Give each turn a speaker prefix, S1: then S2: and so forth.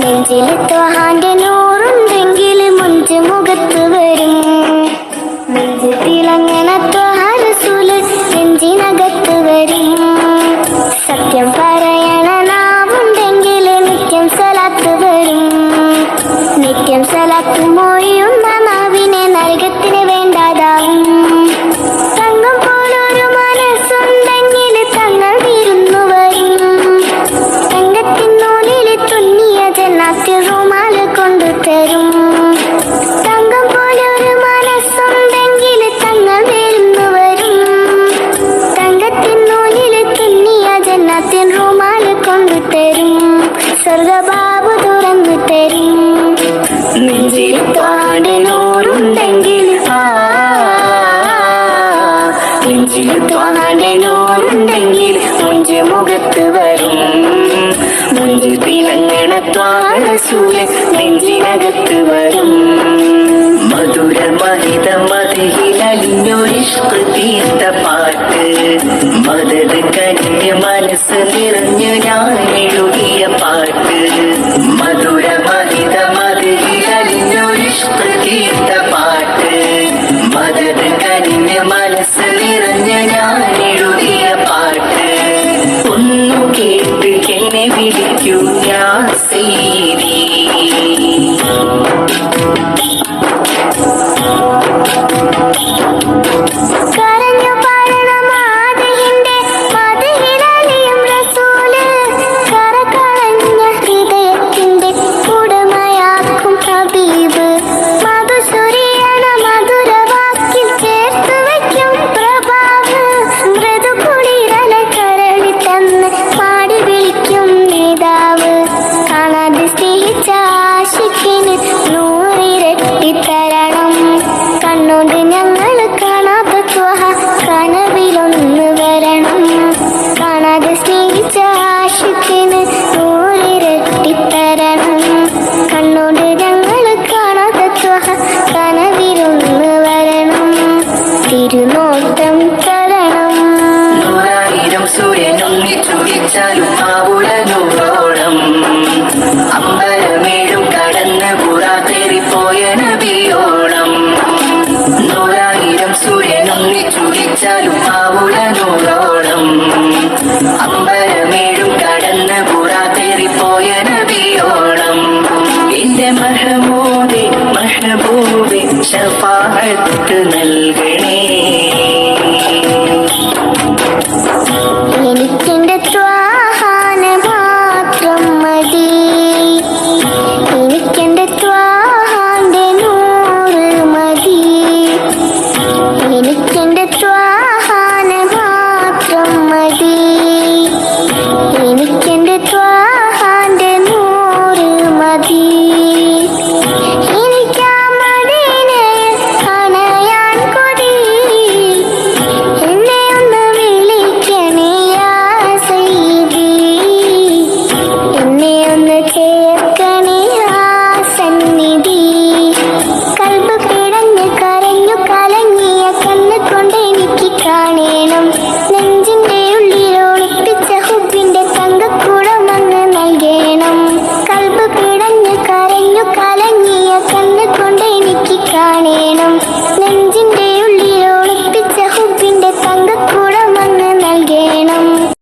S1: നെഞ്ചിൽ ത്വഹാന്റെ നൂറുണ്ടെങ്കിൽ മുഞ്ച് മുഖത്ത് വരും. നെഞ്ച് തിളങ്ങണ ത്വഹാരസൂൽ നെഞ്ചിനകത്ത് വരും. സത്യം പറയണ നാവുണ്ടെങ്കിൽ നിത്യം സലാത്ത് വരും. നിത്യം മൊഴിയുന്ന സ്വർഗബാബു തുറന്നു തരും.
S2: പാട്ട്. മതത് കനിഞ്ഞ് മനസ്സ് നിറഞ്ഞു ഞാൻ എന്നെ വിളിക്കൂ ഞാൻ
S1: തിരുനോട്ടം തരണം. നൂറായിരം സൂര്യനുള്ളി ചുടിച്ചാലും ആവുല നൂറോളം അമ്പലമേഴും കടന്ന പുറാത്തേറിപ്പോയ നബിയോളം. നൂറായിരം സൂര്യനുള്ളി ചുടിച്ചാലും ആവുല നൂറോളം അമ്പലമേഴും കടന്ന പുറാത്തേറിപ്പോയ നബിയോളം. എന്റെ
S2: മഹമൂദി മഹബൂബി ശഫാഹത്ത് നൽകി.